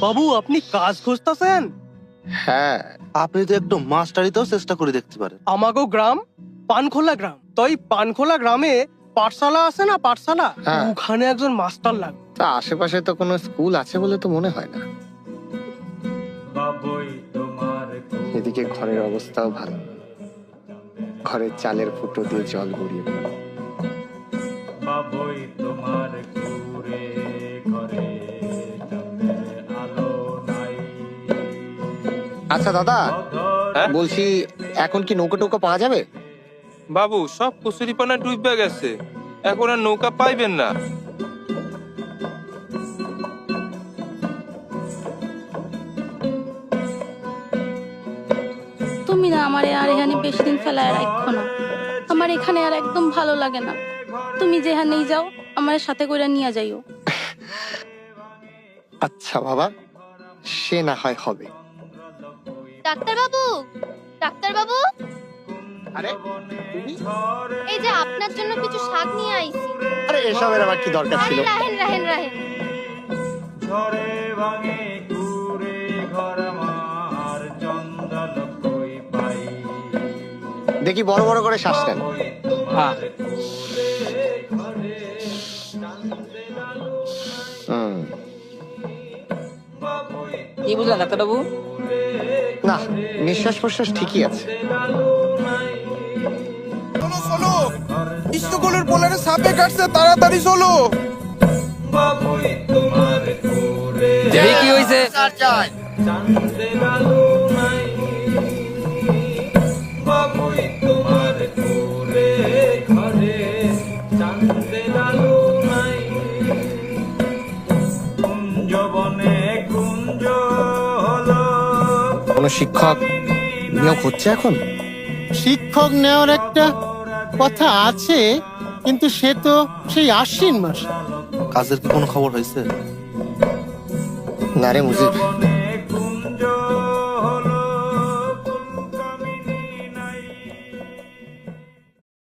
বাবু আপনি কাজ খুঁজতেছেন? হ্যাঁ। আপনি তো একটু মাস্টারিতেও চেষ্টা করে দেখতে পারেন। আমাগো গ্রাম? পানখোলা গ্রাম। তো এই পানখোলা গ্রামে পাঠশালা আছে না পাঠশালা? হ্যাঁ। ওখানে একজন মাস্টার লাগবে তা আশেপাশে তো কোনো স্কুল আছে বলে তো মনে হয় না। এদিকে ঘরের অবস্থাও ভালো। ঘরের চালের ফুটো দিয়ে জল গড়িয়ে পড়ে বাবুই তোমার কুরে ঘরে চাঁদের আলো নাই। আচ্ছা দাদা। হ্যাঁ? বলছি এখন কি নৌকো টৌকো পাওয়া যাবে? বাবু সব কুসুরিপানা ডুববে গেছে। এখন আর নৌকা পাইবেন না। তুমি না আমারে আর এখানে বেশি দিন ফেলায় রাখো না। আমার এখানে আর একদম ভালো লাগে না। তুমি যেখানেই যাও আমার সাথে করে নিয়ে যাইও। আচ্ছা বাবা সে না হয় হবে। ডাক্তার বাবু ডাক্তার বাবু আরে এই যে আপনার জন্য কিছু শাক নিয়ে আইছি। আরে এসবের আবার কি দরকার ছিল? রাহেন রাহেন রাহেন ঝরে ভাঙে কুরে ঘর আমার চন্দন কই পাই? দেখি বড় বড় করে শ্বাস নেন। হুম, কি বুঝলেন ডাক্তারবাবু না নিঃশ্বাস প্রশ্বাস ঠিকই আছে। পোলারে সাপে কাটছে তাড়াতাড়ি চলো। বাবুই তোমার কুরে দেখি কি কোনো শিক্ষক নিয়োগ হচ্ছে এখন? শিক্ষক নেওয়ার একটা কথা আছে কিন্তু সে তো সেই আশ্বিন মাস। কাজের কি কোনো খবর হয়েছে? না রে মুজিব।